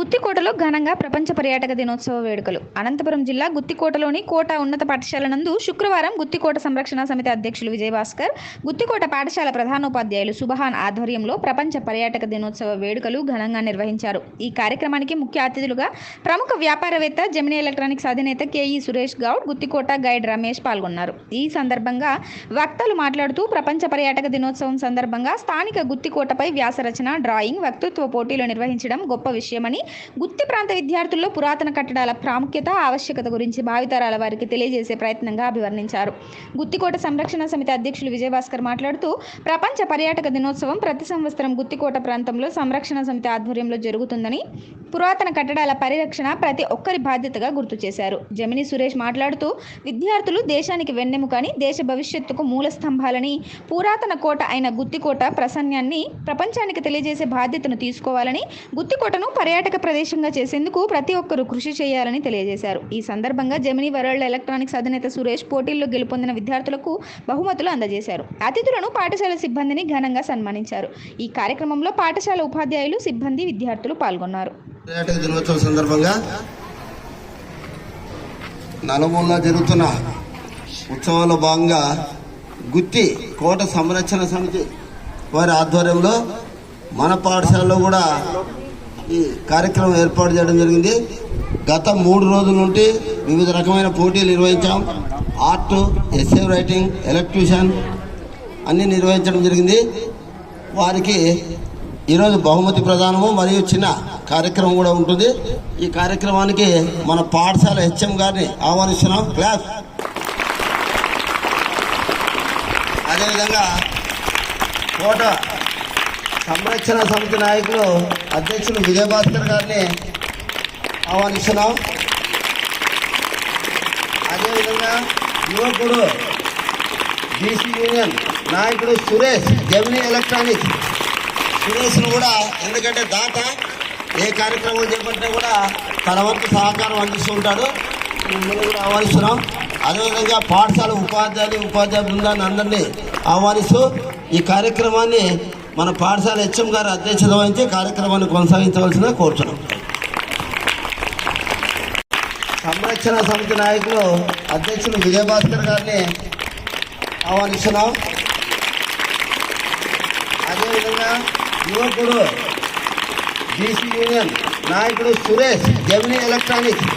గుత్తికోటలో ఘనంగా ప్రపంచ పర్యాటక దినోత్సవ వేడుకలు. అనంతపురం జిల్లా గుత్తికోటలోని కోట ఉన్నత పాఠశాల నందు శుక్రవారం గుత్తికోట సంరక్షణ సమితి అధ్యక్షులు విజయభాస్కర్ గుత్తికోట పాఠశాల ప్రధానోపాధ్యాయులు సుబహాన్ ఆధ్వర్యంలో ప్రపంచ పర్యాటక దినోత్సవ వేడుకలు ఘనంగా నిర్వహించారు. ఈ కార్యక్రమానికి ముఖ్య అతిథులుగా ప్రముఖ వ్యాపారవేత్త జమినీ ఎలక్ట్రానిక్స్ అధినేత K E Suresh Goud Guttikota guide Ramesh పాల్గొన్నారు. ఈ సందర్భంగా వక్తలు మాట్లాడుతూ ప్రపంచ పర్యాటక దినోత్సవం సందర్భంగా స్థానిక గుత్తికోటపై వ్యాసరచన డ్రాయింగ్ వక్తృత్వ పోటీలు నిర్వహించడం గొప్ప విషయమని గుత్తి ప్రాంత విద్యార్థుల్లో పురాతన కట్టడాల ప్రాముఖ్యత ఆవశ్యకత గురించి భావితరాల వారికి తెలియజేసే ప్రయత్నంగా అభివర్ణించారు. గుత్తికోట సంరక్షణ సమితి అధ్యక్షులు విజయభాస్కర్ మాట్లాడుతూ ప్రపంచ పర్యాటక దినోత్సవం ప్రతి సంవత్సరం గుత్తికోట ప్రాంతంలో సంరక్షణ సమితి ఆధ్వర్యంలో జరుగుతుందని పురాతన కట్టడాల పరిరక్షణ ప్రతి ఒక్కరి బాధ్యతగా గుర్తు చేశారు. జమిని సురేష్ మాట్లాడుతూ విద్యార్థులు దేశానికి వెన్నెముకని దేశ భవిష్యత్తుకు మూల స్తంభాలని పురాతన కోట అయిన గుత్తికోట ప్రసన్యాన్ని ప్రపంచానికి తెలియజేసే బాధ్యతను తీసుకోవాలని గుత్తికోటను పర్యాటక ప్రదేశంగా చేసేందుకు ప్రతి ఒక్కరూ కృషి చేయాలని తెలియజేశారు. ఈ సందర్భంగా జమిని వరల్డ్ ఎలక్ట్రానిక్స్ అధినేత సురేష్ పోటీల్లో గెలుపొందిన విద్యార్థులకు బహుమతులు అందజేశారు. అతిథులను పాఠశాల సిబ్బందిని ఘనంగా సన్మానించారు. ఈ కార్యక్రమంలో పాఠశాల ఉపాధ్యాయులు సిబ్బంది విద్యార్థులు పాల్గొన్నారు. పర్యాటక దినోత్సవం సందర్భంగా నలుమూలలో జరుగుతున్న ఉత్సవాల్లో భాగంగా గుత్తి కోట సంరక్షణ సమితి వారి ఆధ్వర్యంలో మన పాఠశాలలో కూడా ఈ కార్యక్రమం ఏర్పాటు చేయడం జరిగింది. గత మూడు రోజుల నుండి వివిధ రకమైన పోటీలు నిర్వహించాం. ఆర్ట్ ఎస్ఏ రైటింగ్ ఎలక్ట్రీషియన్ అన్నీ నిర్వహించడం జరిగింది. వారికి ఈరోజు బహుమతి ప్రదానము మరియు చిన్న కార్యక్రమం కూడా ఉంటుంది. ఈ కార్యక్రమానికి మన పాఠశాల హెచ్ఎం గారిని ఆహ్వానిస్తున్నాం. క్లాస్. అదేవిధంగా కోట సంరక్షణ సమితి నాయకులు అధ్యక్షులు విజయభాస్కర్ గారిని ఆహ్వానిస్తున్నాం. అదేవిధంగా యువకుడు బీసీ యూనియన్ నాయకుడు సురేష్ జమినీ ఎలక్ట్రానిక్స్ సురేష్ను కూడా ఎందుకంటే దాత ఏ కార్యక్రమం చేపట్టినా కూడా తన వంతు సహకారం అందిస్తూ ఉంటాడు. కూడా ఆహ్వానిస్తున్నాం. అదేవిధంగా పాఠశాల ఉపాధ్యాయులు ఉపాధ్యాయ బృందాన్ని అందరినీ ఆహ్వానిస్తూ ఈ కార్యక్రమాన్ని మన పాఠశాల హెచ్ఎం గారు అధ్యక్షత వహించి కార్యక్రమాన్ని కొనసాగించవలసిందిగా కోరుతున్నాం. సంరక్షణ సమితి నాయకులు అధ్యక్షులు విజయభాస్కర్ గారిని ఆహ్వానిస్తున్నాం. అదేవిధంగా యువకుడు బీసీ యూనియన్ నాయకుడు సురేష్ జమినీ ఎలక్ట్రానిక్స్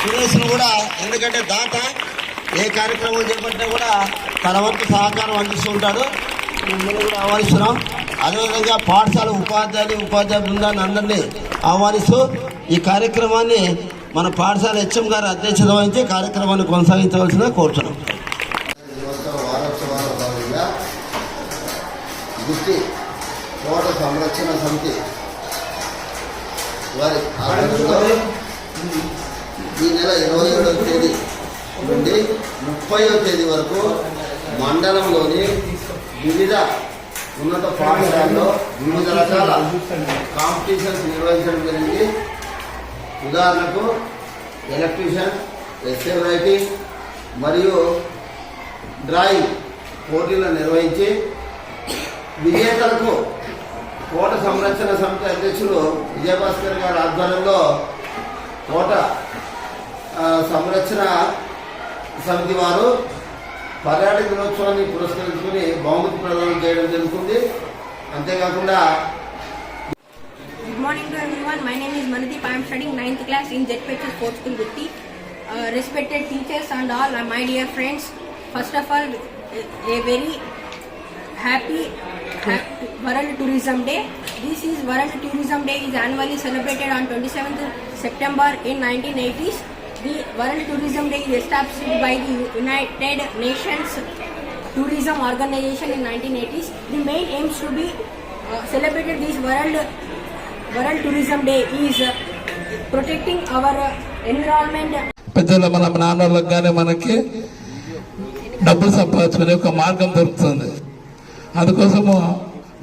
సురేష్ను కూడా ఎందుకంటే దాత ఏ కార్యక్రమం చేపట్టినా కూడా తన వంతు సహకారం అందిస్తూ ఉంటాడు. మిమ్మల్ని కూడా ఆహ్వానిస్తున్నాం అదేవిధంగా పాఠశాల ఉపాధ్యాయులు ఉపాధ్యాయ బృందాన్ని అందరినీ ఆహ్వానిస్తూ ఈ కార్యక్రమాన్ని మన పాఠశాల హెచ్ఎం గారు అధ్యక్షత వహించి కార్యక్రమాన్ని కొనసాగించవలసిందిగా కోరుతున్నాం. గుత్తి సంరక్షణ సమితి వారి ఈ నెల ఇరవై ఏడవ తేదీ నుండి ముప్పైవ తేదీ వరకు మండలంలోని వివిధ ఉన్నత పాఠశాలలో వివిధ రకాల కాంపిటీషన్స్ నిర్వహించడం జరిగింది. ఉదాహరణకు ఎలక్ట్రీషియన్ ఎస్ఏ రైటింగ్ మరియు డ్రాయింగ్ పోటీలు నిర్వహించి విజేతలకు కోట సంరక్షణ సమితి అధ్యక్షులు విజయభాస్కర్ గారి ఆధ్వర్యంలో కోట సంరక్షణ సమితి వారు పర్యాటక దినోత్సవాన్ని పురస్కరించుకుని బహుమతి ప్రదానం చేయడం జరుగుతుంది అంతేకాకుండా Good morning to everyone. My name is Mandeep. I am studying 9th class in ZPH Sports School Gutti. Uh, respected teachers and all uh, my dear friends. First of all, a, a very happy, happy World Tourism Day. This is World Tourism Day is annually celebrated on 27th September in 1980s. The world tourism day established by the United Nations tourism organisation in nineteen eighties. The main aims to be uh, celebrated these world world tourism day is protecting our environment. పెద్దల మన నాన్నలకు కానీ మనకి డబ్బులు సంపాదించుకునే ఒక మార్గం దొరుకుతుంది. అందుకోసము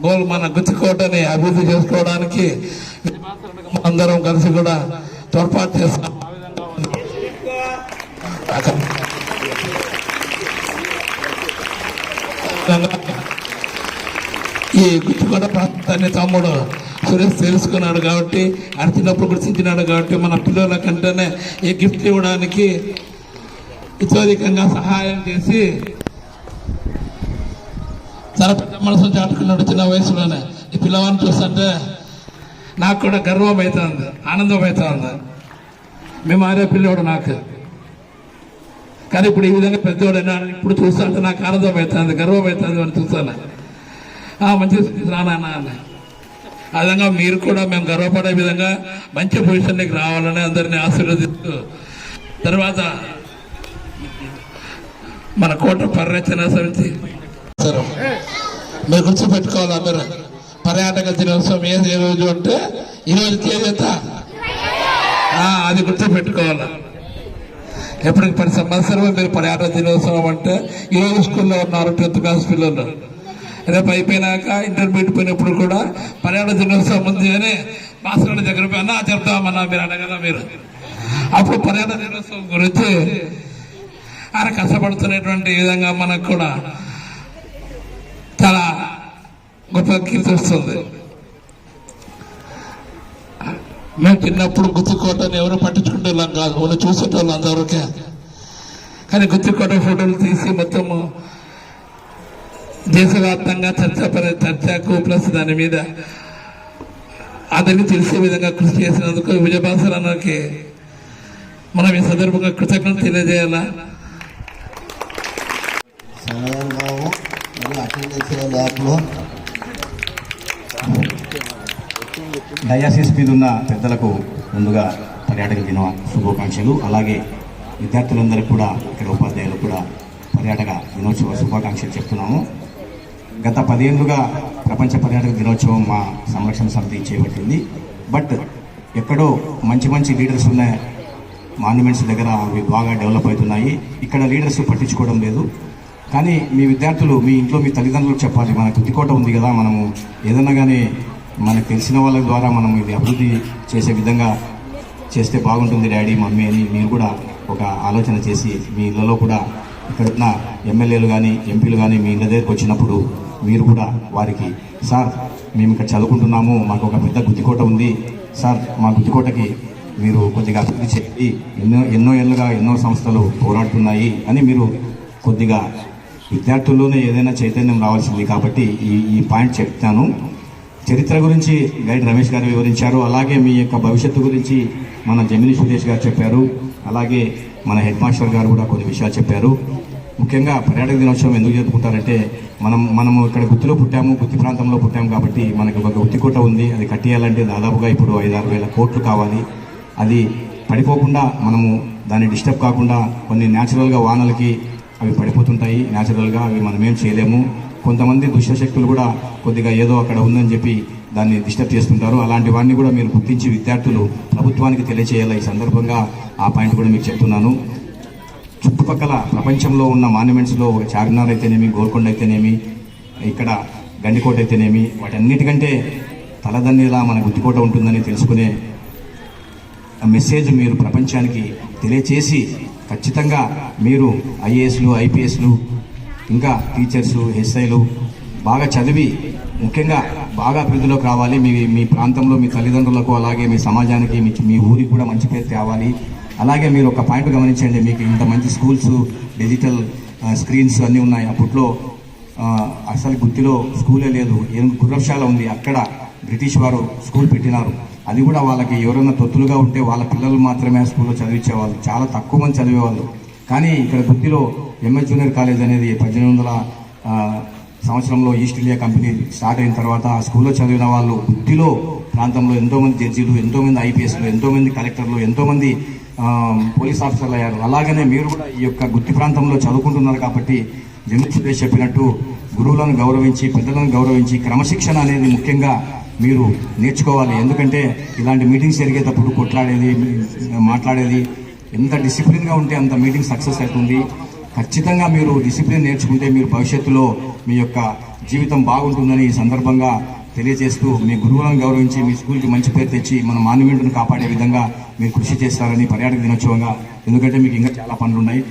గోల్ మన గుచ్చుకోటని అభివృద్ధి చేసుకోవడానికి అందరం కలిసి కూడా తోడ్పాటు చేస్తాం. ఈ గుర్తుకొండ ప్రాంతాన్ని తమ్ముడు సురేష్ తెలుసుకున్నాడు కాబట్టి అడిచినప్పుడు గుర్తించినాడు కాబట్టి మన పిల్లల కంటేనే ఈ గిఫ్ట్ ఇవ్వడానికి ఇతోధికంగా సహాయం చేసి చాలా పెద్ద మనసు చాటుకున్నాడు చిన్న వయసులోనే. ఈ పిల్లవాడిని చూస్తుంటే నాకు కూడా గర్వం అవుతుంది ఆనందం అవుతుంది. మేము ఆరే పిల్లోడు నాకు. కానీ ఇప్పుడు ఈ విధంగా పెద్దోడైనా ఇప్పుడు చూస్తుంటే నాకు ఆనందం అవుతుంది గర్వం అవుతుంది అని చూస్తాను? ఆ, మంచి రానా అని ఆ విధంగా మీరు కూడా మేము గర్వపడే విధంగా మంచి పొజిషన్కి రావాలని అందరినీ ఆశీర్వదిస్తూ తర్వాత మన కోట పరిరక్షణ సమితి. మీరు గుర్తుపెట్టుకోవాలి అందరూ పర్యాటక దినోత్సవం ఏది ఏ రోజు అంటే ఈరోజు తేదీ అది గుర్తుపెట్టుకోవాలి? ఎప్పటికి పది సంవత్సరమే మీరు పర్యాటక దినోత్సవం అంటే ఈరోజు స్కూల్లో ఉన్నారు టెన్త్ క్లాస్ పిల్లలు. రేపు అయిపోయినాక ఇంటర్మీడియట్ పోయినప్పుడు కూడా పర్యాటక దినోత్సవం ఉంది అని మాస్టర్ దగ్గర పోయి అన్నా చెప్తామన్నా మీరు అడగదా మీరు. అప్పుడు పర్యాటక దినోత్సవం గురించి ఆయన కష్టపడుతున్నటువంటి విధంగా మనకు కూడా చాలా గొప్ప కీర్తి వస్తుంది. మేము చిన్నప్పుడు గుత్తికోటని ఎవరు పట్టించుకుంటేళ్ళం కాదు. వాళ్ళు చూసేటోళ్ళు అందరికే కానీ గుత్తికోట ఫోటోలు తీసి మొత్తము దేశవ్యాప్తంగా చర్చపరి చర్చకు ప్లస్ దాని మీద అతన్ని తెలిసే విధంగా కృషి చేసినందుకు విజయభాస్కరన్నకి మనం ఈ సందర్భంగా కృతజ్ఞత తెలియజేయాలా? బాబు మరియు అటెండెన్స్ ల్యాబ్లో డయాసిస్ మీద ఉన్న పెద్దలకు ముందుగా పర్యాటక దిన శుభాకాంక్షలు. అలాగే విద్యార్థులందరికీ కూడా ఇక్కడ ఉపాధ్యాయులు కూడా పర్యాటక దినోత్సవ శుభాకాంక్షలు చెప్తున్నాము. గత పదేళ్ళుగా ప్రపంచ పర్యాటక దినోత్సవం మా సంరక్షణ సమితి చేపట్టింది. బట్ ఎక్కడో మంచి మంచి లీడర్స్ ఉన్న మాన్యుమెంట్స్ దగ్గర అవి బాగా డెవలప్ అవుతున్నాయి. ఇక్కడ లీడర్స్ పట్టించుకోవడం లేదు. కానీ మీ విద్యార్థులు మీ ఇంట్లో మీ తల్లిదండ్రులకు చెప్పాలి. మన గుత్తికోట ఉంది కదా మనము ఏదన్నా కానీ మనకు తెలిసిన వాళ్ళ ద్వారా మనం ఇది అభివృద్ధి చేసే విధంగా చేస్తే బాగుంటుంది డాడీ మమ్మీ అని మీరు కూడా ఒక ఆలోచన చేసి మీ ఇళ్ళలో కూడా ఇక్కడ ఉన్న ఎమ్మెల్యేలు కానీ ఎంపీలు కానీ మీ ఇళ్ళ దగ్గరికి వచ్చినప్పుడు మీరు కూడా వారికి సార్ మేము ఇక్కడ చదువుకుంటున్నాము మాకు ఒక పెద్ద గుత్తికోట ఉంది. సార్ మా గుత్తికోటకి మీరు కొద్దిగా అభివృద్ధి చేయండి. ఎన్నో ఎన్నో ఏళ్ళుగా ఎన్నో సంస్థలు పోరాడుతున్నాయి అని మీరు కొద్దిగా విద్యార్థుల్లోనే ఏదైనా చైతన్యం రావాల్సింది. కాబట్టి ఈ ఈ పాయింట్ చెప్తాను. చరిత్ర గురించి గైడ్ రమేష్ గారు వివరించారు. అలాగే మీ యొక్క భవిష్యత్తు గురించి మన జమిని సురేష్ గారు చెప్పారు. అలాగే మన హెడ్ మాస్టర్ గారు కూడా కొన్ని విషయాలు చెప్పారు. ముఖ్యంగా పర్యాటక దినోత్సవం ఎందుకు జరుపుకుంటారంటే మనం మనము ఇక్కడ గుత్తిలో పుట్టాము గుత్తి ప్రాంతంలో పుట్టాము కాబట్టి మనకి ఒక గుత్తికోట ఉంది. అది కట్టేయాలంటే దాదాపుగా ఇప్పుడు ఐదారు వేల కోట్లు కావాలి. అది పడిపోకుండా మనము దాన్ని డిస్టర్బ్ కాకుండా కొన్ని న్యాచురల్గా వానలకి అవి పడిపోతుంటాయి. న్యాచురల్గా అవి మనమేం చేయలేము. కొంతమంది దుష్టశక్తులు కూడా కొద్దిగా ఏదో అక్కడ ఉందని చెప్పి దాన్ని డిస్టర్బ్ చేస్తుంటారు. అలాంటి వాడిని కూడా మీరు గుర్తించి విద్యార్థులు ప్రభుత్వానికి తెలియచేయాలి? ఈ సందర్భంగా ఆ పాయింట్ కూడా మీకు చెప్తున్నాను. చుట్టుపక్కల ప్రపంచంలో ఉన్న మాన్యుమెంట్స్లో ఒక చార్మినార్ అయితేనేమి గోల్కొండ అయితేనేమి ఇక్కడ గండికోట అయితేనేమి వాటన్నిటికంటే తలదన్నిలా మన గుత్తికోట ఉంటుందని తెలుసుకునే మెసేజ్ మీరు ప్రపంచానికి తెలియచేసి ఖచ్చితంగా మీరు ఐఏఎస్లు ఐపీఎస్లు ఇంకా టీచర్స్ ఎస్ఐలు బాగా చదివి ముఖ్యంగా బాగా అభివృద్ధిలోకి రావాలి. మీ మీ ప్రాంతంలో మీ తల్లిదండ్రులకు అలాగే మీ సమాజానికి మీ మీ ఊరికి కూడా మంచి పేరు తేవాలి. అలాగే మీరు ఒక పాయింట్ గమనించండి మీకు ఇంత మంచి స్కూల్స్ డిజిటల్ స్క్రీన్స్ అన్నీ ఉన్నాయి. అప్పట్లో అసలు గుత్తిలో స్కూలే లేదు. ఏం గుర్రశాల ఉంది. అక్కడ బ్రిటిష్ వారు స్కూల్ పెట్టినారు. అది కూడా వాళ్ళకి ఎవరైనా తొత్తులుగా ఉంటే వాళ్ళ పిల్లలు మాత్రమే స్కూల్లో చదివించేవాళ్ళు. చాలా తక్కువ మంది చదివేవాళ్ళు. కానీ ఇక్కడ బుద్ధిలో ఎంఎస్ జూనియర్ కాలేజ్ అనేది పద్దెనిమిది వందల సంవత్సరంలో ఈస్ట్ ఇండియా కంపెనీ స్టార్ట్ అయిన తర్వాత ఆ స్కూల్లో చదివిన వాళ్ళు గుత్తిలో ప్రాంతంలో ఎంతోమంది జడ్జీలు ఎంతోమంది ఐపీఎస్లు ఎంతోమంది కలెక్టర్లు ఎంతోమంది పోలీస్ ఆఫీసర్లు అయ్యారు. అలాగనే మీరు కూడా ఈ యొక్క గుత్తి ప్రాంతంలో చదువుకుంటున్నారు కాబట్టి జమిత్ సురేష్ చెప్పినట్టు గురువులను గౌరవించి పెద్దలను గౌరవించి క్రమశిక్షణ అనేది ముఖ్యంగా మీరు నేర్చుకోవాలి. ఎందుకంటే ఇలాంటి మీటింగ్స్ జరిగేటప్పుడు కొట్లాడేది మాట్లాడేది ఎంత డిసిప్లిన్గా ఉంటే అంత మీటింగ్ సక్సెస్ అవుతుంది. ఖచ్చితంగా మీరు డిసిప్లిన్ నేర్చుకుంటే మీరు భవిష్యత్తులో మీ యొక్క జీవితం బాగుంటుందని ఈ సందర్భంగా తెలియజేస్తూ మీ గురువులను గౌరవించి మీ స్కూల్కి మంచి పేరు తెచ్చి మన మాన్యుమెంట్ను కాపాడే విధంగా మీరు కృషి చేస్తారని పర్యాటక దినోత్సవంగా ఎందుకంటే మీకు ఇంకా చాలా పనులు ఉన్నాయి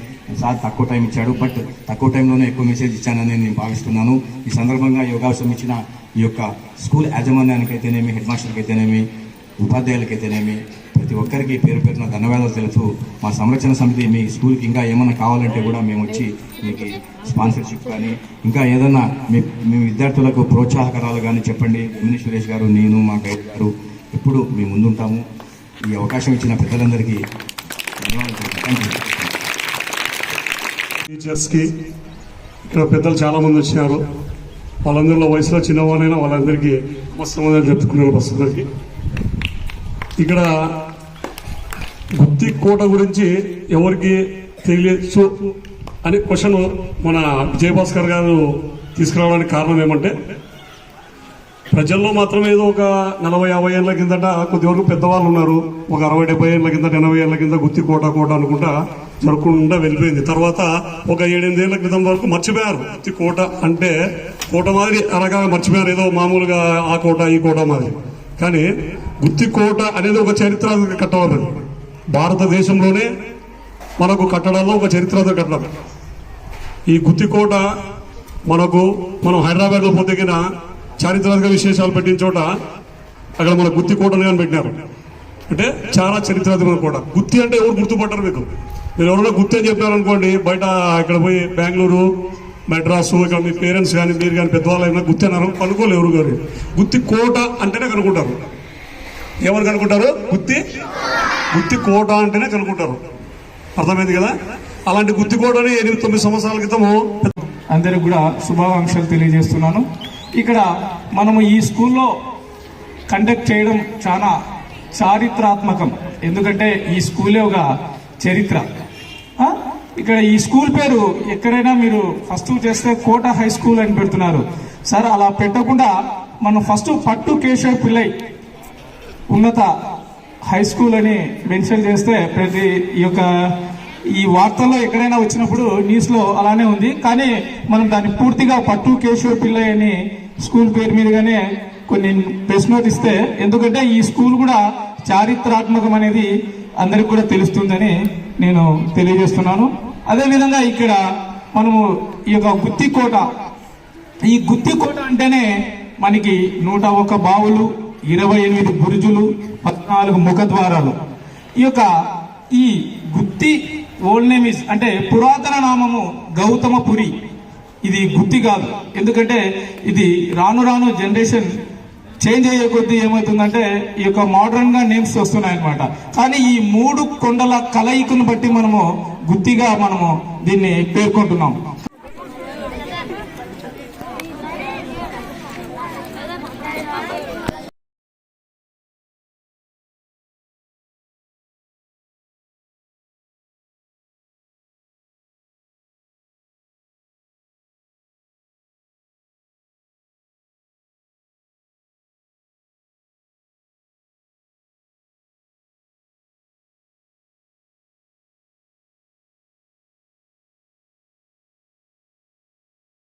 సార్ తక్కువ టైం ఇచ్చాడు బట్ తక్కువ టైంలోనే ఎక్కువ మెసేజ్ ఇచ్చానని నేను భావిస్తున్నాను. ఈ సందర్భంగా ఈ ఇచ్చిన ఈ యొక్క స్కూల్ యాజమాన్యానికైతేనేమి హెడ్ మాస్టర్కి అయితేనేమి ఉపాధ్యాయులకైతేనేమి ప్రతి ఒక్కరికి పేరు పేరున ధన్యవాదాలు తెలుసు మా సంరక్షణ సమితి మీ స్కూల్కి ఇంకా ఏమైనా కావాలంటే కూడా మేము వచ్చి మీకు స్పాన్సర్షిప్ కానీ ఇంకా ఏదన్నా మీ మీ విద్యార్థులకు ప్రోత్సాహకరాలు కానీ చెప్పండి. ఎమ్మిని సురేష్ గారు నేను మా గైడ్ గారు ఎప్పుడు మీ ముందుంటాము. ఈ అవకాశం ఇచ్చిన పెద్దలందరికీ ధన్యవాదాలు థ్యాంక్ యూ టీచర్స్కి ఇక్కడ పెద్దలు చాలామంది వచ్చినారు వాళ్ళందరిలో వయసులో చిన్నవాళ్ళైనా వాళ్ళందరికీ నమస్కారం జరుపుకున్నారు ప్రస్తుతానికి ఇక్కడ గుత్తి కోట గురించి ఎవరికి తెలియచ్చు అనే క్వశ్చన్ మన విజయభాస్కర్ గారు తీసుకురావడానికి కారణం ఏమంటే ప్రజల్లో మాత్రం ఏదో ఒక నలభై యాభై ఏళ్ళ కిందట కొద్దివరకు పెద్దవాళ్ళు ఉన్నారు. ఒక అరవై డెబ్బై ఏళ్ళ కింద ఎనభై ఏళ్ళ కింద గుత్తి కోట కోట అనుకుంటా జరగకుండా వెళ్ళిపోయింది. తర్వాత ఒక ఏడెనిమిది ఏళ్ళ క్రితం వరకు మర్చిపోయారు. గుత్తి కోట అంటే కోట మాదిరి అనగా మర్చిపోయారు. ఏదో మామూలుగా ఆ కోట ఈ కోట మాదిరి. కానీ గుత్తి కోట అనేది ఒక చరిత్ర కట్టడం భారతదేశంలోనే మనకు కట్టడాల్లో ఒక చరిత్రాత్మక కట్టడం. ఈ గుత్తికోట మనకు మనం హైదరాబాద్లో పొద్దుగిన చారిత్రాత్మక విశేషాలు పెట్టిన చోట అక్కడ మన గుత్తి కోటను కానీ పెట్టినారు. అంటే చాలా చరిత్రాత్మక కోట. గుత్తి అంటే ఎవరు గుర్తుపడ్డారు మీకు? మీరు ఎవరైనా గుత్తి అని చెప్పారనుకోండి అనుకోండి బయట ఇక్కడ పోయి బెంగళూరు మెడ్రాసు ఇక్కడ మీ పేరెంట్స్ కానీ మీరు కానీ పెద్దవాళ్ళు ఏమైనా గుత్తి అన్నారు కనుక్కోలేరు ఎవరు కానీ. గుత్తి కోట అంటేనే కనుక్కుంటారు. ఎవరు కనుక్కుంటారు? గుత్తి గుత్తి కోట అంటేనే కనుక్కుంటారు. అర్థమైంది కదా? అలాంటి గుత్తి కోటని ఎనిమిది తొమ్మిది సంవత్సరాల క్రితము అందరికి కూడా శుభాకాంక్షలు తెలియజేస్తున్నాను. ఇక్కడ మనము ఈ స్కూల్లో కండక్ట్ చేయడం చాలా చారిత్రాత్మకం. ఎందుకంటే ఈ స్కూలే ఒక చరిత్ర. ఇక్కడ ఈ స్కూల్ పేరు ఎక్కడైనా మీరు ఫస్ట్ చేస్తే కోట హై స్కూల్ అని పెడుతున్నారు. సార్ అలా పెట్టకుండా మనం ఫస్ట్ పట్టు కేశవ పిల్లై ఉన్నత హై స్కూల్ అని మెన్షన్ చేస్తే ప్రతి ఈ యొక్క ఈ వార్తల్లో ఎక్కడైనా వచ్చినప్పుడు న్యూస్లో అలానే ఉంది. కానీ మనం దాన్ని పూర్తిగా పట్టు కేశవ పిల్లయ్య అని స్కూల్ పేరు మీదుగానే కొన్ని ప్రెస్ నోట్ ఇస్తే ఎందుకంటే ఈ స్కూల్ కూడా చారిత్రాత్మకం అనేది అందరికి కూడా తెలుస్తుందని నేను తెలియజేస్తున్నాను. అదేవిధంగా ఇక్కడ మనము ఈ యొక్క గుత్తి కోట ఈ గుత్తి కోట అంటేనే మనకి నూట ఒక బావులు ఇరవై ఎనిమిది బురుజులు పద్నాలుగు ముఖద్వారాలు. ఈ యొక్క ఈ గుత్తి ఓల్డ్ నేమ్ ఇస్ అంటే పురాతన నామము గౌతమపురి ఇది గుత్తి కాదు. ఎందుకంటే ఇది రాను రాను జనరేషన్ చేంజ్ అయ్యే కొద్దీ ఏమవుతుందంటే ఈ యొక్క మోడర్న్గా నేమ్స్ వస్తున్నాయి అనమాట కానీ ఈ మూడు కొండల కలయికను బట్టి మనము గుత్తిగా మనము దీన్ని పేర్కొంటున్నాం.